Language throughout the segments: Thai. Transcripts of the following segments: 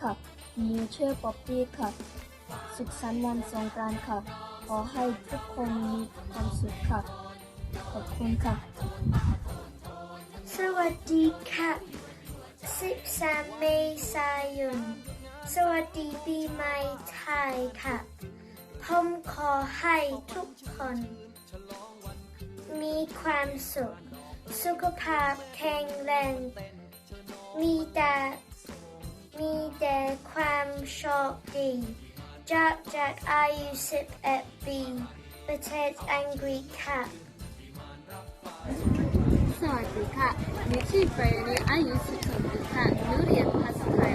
ค่ะหนูชื่อป๊อปปี้ค่ะสุขสันต์วันสงกรานต์ค่ะขอให้ทุกคนมีความสุขค่ะขอบคุณค่ะ สวัสดีค่ะ13เมษายน สวัสดีปีใหม่ไทยค่ะ ผมขอให้ทุกคน มีความสุข สุขภาพแข็งแรง มีแต่ me there cram sharp D. Jack Jack, I you sip at B, but it's angry cat. Sorry, cat. Me too, Brady. I use to at the cat. Nudie and pacifier.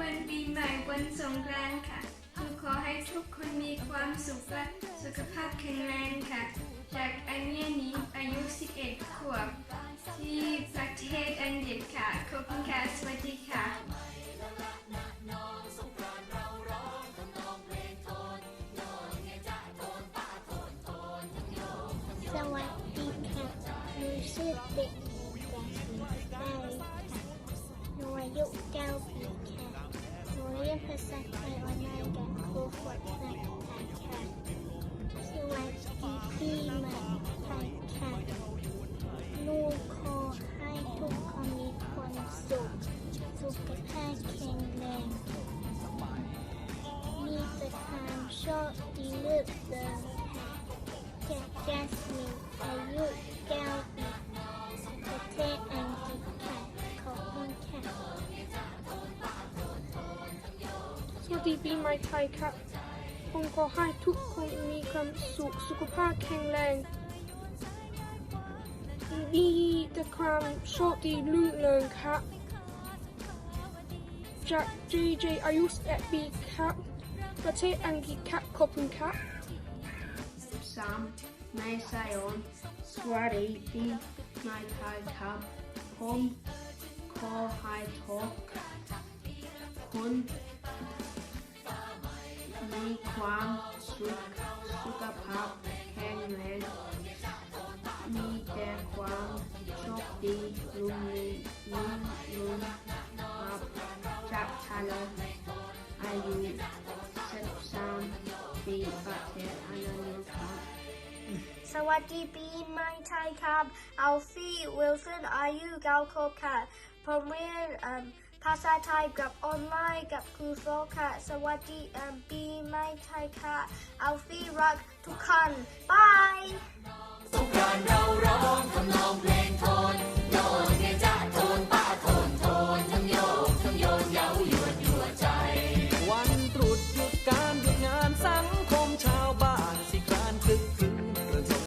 วันปีใหม่วันสงกรานต์ค่ะหนูขอให้ทุกคนมีความสุขและสุขภาพ ความสุข สุขภาพแข็งแรงมีแต่ความโชคดีเลือกเดินค่ะจากแจสมินอายุเก้าปีประเทศอังกฤษค่ะขอบคุณค่ะ สวัสดีปีใหม่ไทยครับผมขอให้ทุกคนมีความสุข สุขภาพแข็งแรง Cam, Shorty, Lundlund, Cap, Jack, JJ, Ayus, FB, Cap, Bate, Angie, Cap, Cop and Cap. Sam, Naysayon, B, My Naitai, Cap, Pom, call high Talk, Kun, Me, Kwam, Suk, Sukapap, Henry, สวัสดีปีใหม่ไทยครับ อัลฟี่วิลสันอายุเก้าขวบค่ะผมเรียนเอิ่มภาษาไทยกับออนไลน์กับครูโฟค่ะ สวัสดีเอิ่มปีใหม่ไทยค่ะ อัลฟี่รักทุกคนบาย สงกรานต์เราร้อง